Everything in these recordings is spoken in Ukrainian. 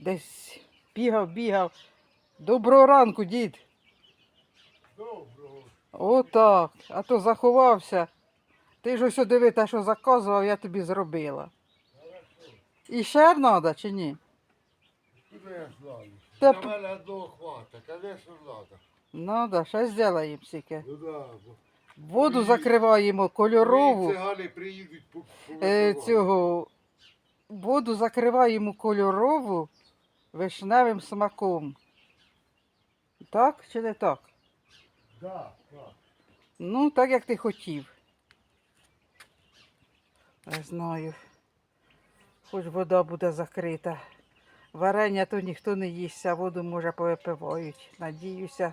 Десь бігав, бігав. Доброго ранку, дід. Доброго. Отак. А то заховався. Ти ж ось диви те, що заказував, я тобі зробила. І ще треба чи ні? Куди я знаю? Та п- мене одного хвата, звісно, треба. Надо, ще зробимо стільки. Ну да, бо Воду закриваємо кольорову. цигани приїдуть по, по Е, цього воду закриваємо кольорову вишневим смаком. Так чи не так? Да, так. Ну, так як ти хотів. Не знаю. Хоч вода буде закрита. Варення то ніхто не їсть, а воду може повипивають. Надіюся.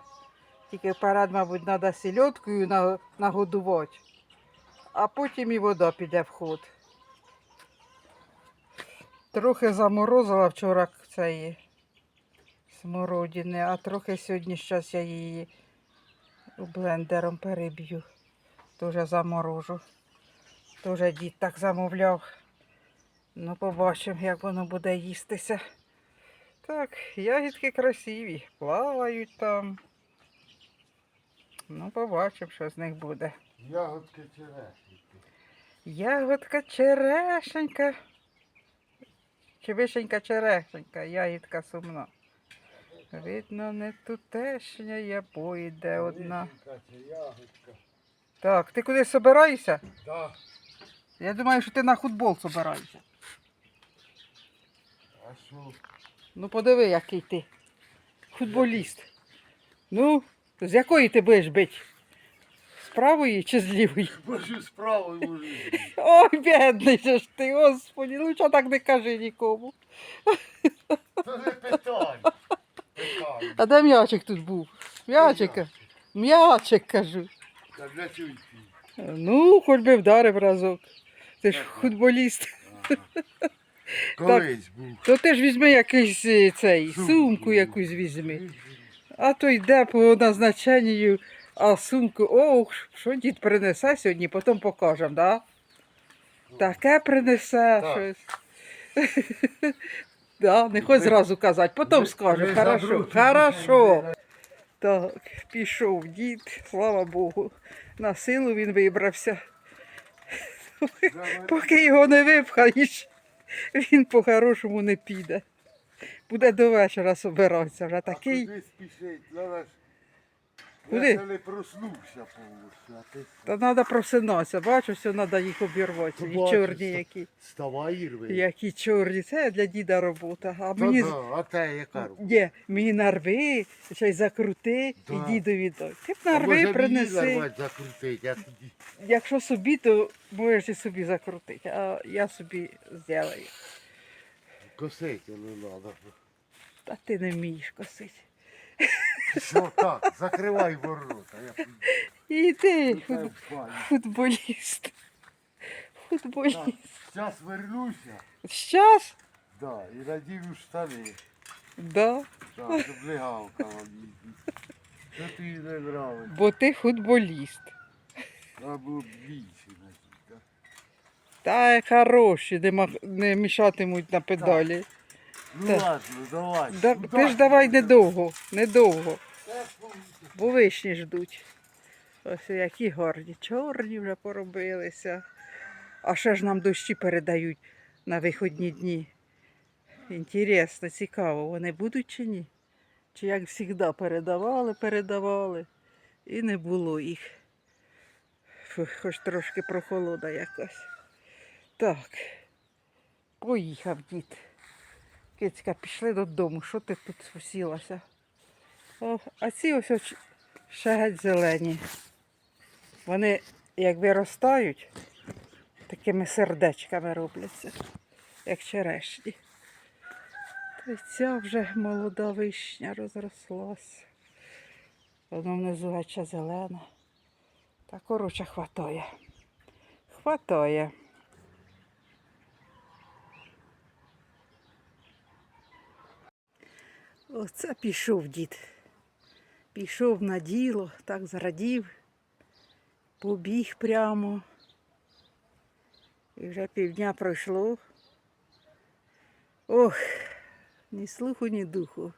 Тільки вперед, мабуть, треба сільоткою нагодувати, а потім і вода піде в ход. Трохи заморозила вчора цієї смородини, а трохи сьогодні зараз я її блендером переб'ю. Дуже заморожу. Дуже дід так замовляв. Ну, побачимо, як воно буде їстися. Так, ягідки красиві, плавають там. Ну, побачимо, що з них буде. Ягодки черешеньки. Ягодка черешенька. Чи вишенька черешенька, ягідка сумна. Видно, не тутешня, я пойде одна. Так, ти куди собираєшся? Да. Я думаю, що ти на футбол собираєшся. А що? Ну подиви, який ти. Футболіст. Ну, з якої ти будеш бити? З правої чи з лівої? Боже, справа може. Ой, бідний же ж ти, господи, ну чого так не кажи нікому. Це не. Питання. А де м'ячик тут був? М'ячика. М'ячик, кажу. Та для йти? Ну, хоч би вдарив разок. Ти ж футболіст. Колись був. То ти ж візьми якийсь е, цей, сумку якусь візьми. А то йде по назначенню, а сумку, ох, що дід принесе сьогодні, потім покажемо, да? Таке принесе Так. щось. Да, не хоч зразу казати, потім ви- скаже, хорошо, хорошо. Так, пішов дід, слава Богу. На силу він вибрався. Поки його не випхаєш, він по-хорошому не піде. Буде до вечора собиратися, вже такий. А куди? Я не проснувся повністю, а ти Та треба просинатися, бачу, що треба їх обірвати. І чорні які. вставай і рви. Які чорні. Це для діда робота. А Та мені, да, а те яка робота? Є, мені нарви, ще й закрути Да. і дідові дай. Ти б А може нарви мені принеси. нарвати закрутить, я тоді. Якщо собі, то можеш і собі закрутити, а я собі зроблю. Косити не треба. Та ти не вмієш косити. Що так, закривай ворота. Я піду. І ти фут- в баню. футболіст. Футболіст. Зараз вернуся, Щас? да, і надіну штани. Да. Так, щоб легавка вам їздить. Що тобі не нравиться? Бо ти футболіст. Треба було б більше надіти. Та хороші, не, мах- не мішатимуть на педалі. Ну Так. ладно, давай. Да, Удачі ти ж давай недовго, недовго, ну, бо вишні ждуть. Ось які гарні, чорні вже поробилися. А ще ж нам дощі передають на виходні дні. Інтересно, цікаво, вони будуть чи ні? Чи як завжди передавали, передавали, і не було їх. Фу, хоч трошки прохолода якась. Так, поїхав дід. Кицька, пішли додому. Що ти тут сілася? О, а ці ось ось ще геть зелені. Вони як виростають, такими сердечками робляться, як черешні. Та й ця вже молода вишня розрослась. Воно внизу ще зелена. Та коротше хватає. Хватає. Оце пішов дід. Пішов на діло, так зрадів, побіг прямо. І вже півдня пройшло. Ох, ні слуху, ні духу.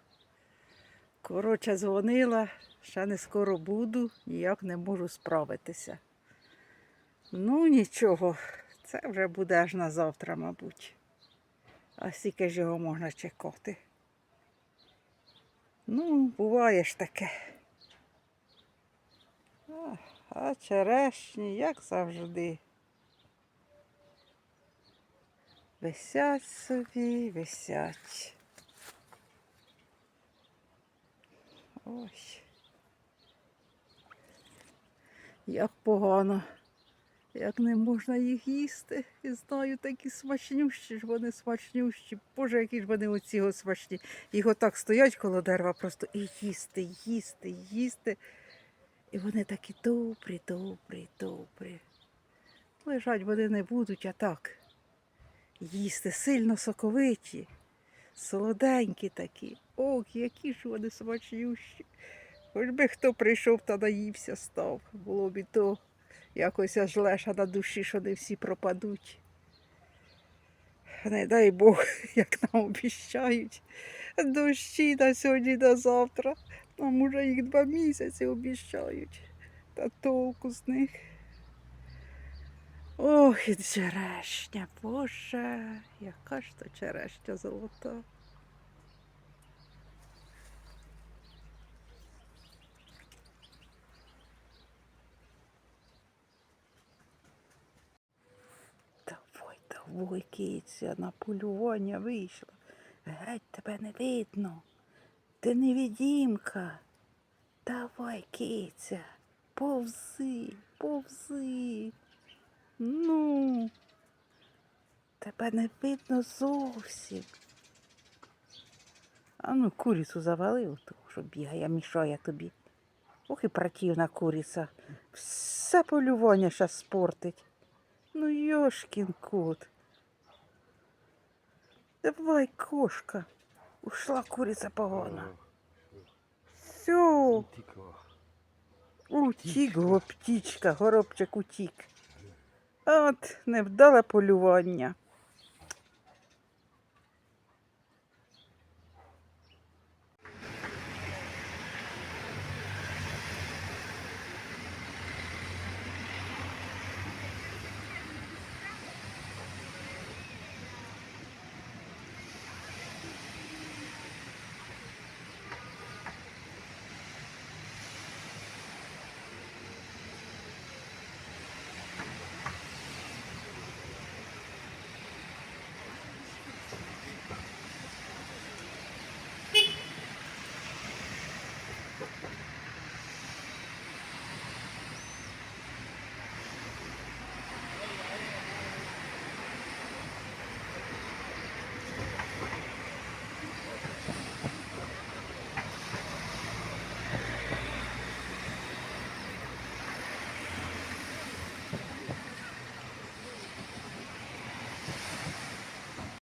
Коротше, дзвонила, ще не скоро буду, ніяк не можу справитися. Ну, нічого, це вже буде аж на завтра, мабуть. А скільки ж його можна чекати? Ну, буває ж таке. А, черешні, як завжди. Висять собі, висять. Ой. Як погано, як не можна їх їсти. І знаю, такі смачнющі ж вони смачнющі. Боже, які ж вони оці смачні. Їх отак стоять коло дерева просто і їсти, їсти, їсти. І вони такі добрі, добрі, добрі. Лежать вони не будуть, а так. Їсти сильно соковиті, солоденькі такі. Ох, які ж вони смачнющі. Хоч би хто прийшов та наївся став. Було б і то якось аж леша на душі, що не всі пропадуть. Не дай Бог, як нам обіщають. Дощі на сьогодні, на завтра. Нам уже їх два місяці обіщають. Та толку з них. Ох, і черешня, Боже, яка ж то черешня золота. Давай, давай, киця, на полювання вийшла. Геть тебе не видно. Ти невідімка. Давай, киця, повзи, повзи. Ну, тебе не видно зовсім. А ну, курицю завалив, ту, що бігає, мішає тобі. Ох і противна куриця. Все полювання щас спортить. Ну, йошкін кот. Давай, кошка. Ушла куриця погона. Все, Тікла. утік, го птічка, горобчик утік. От, невдале полювання.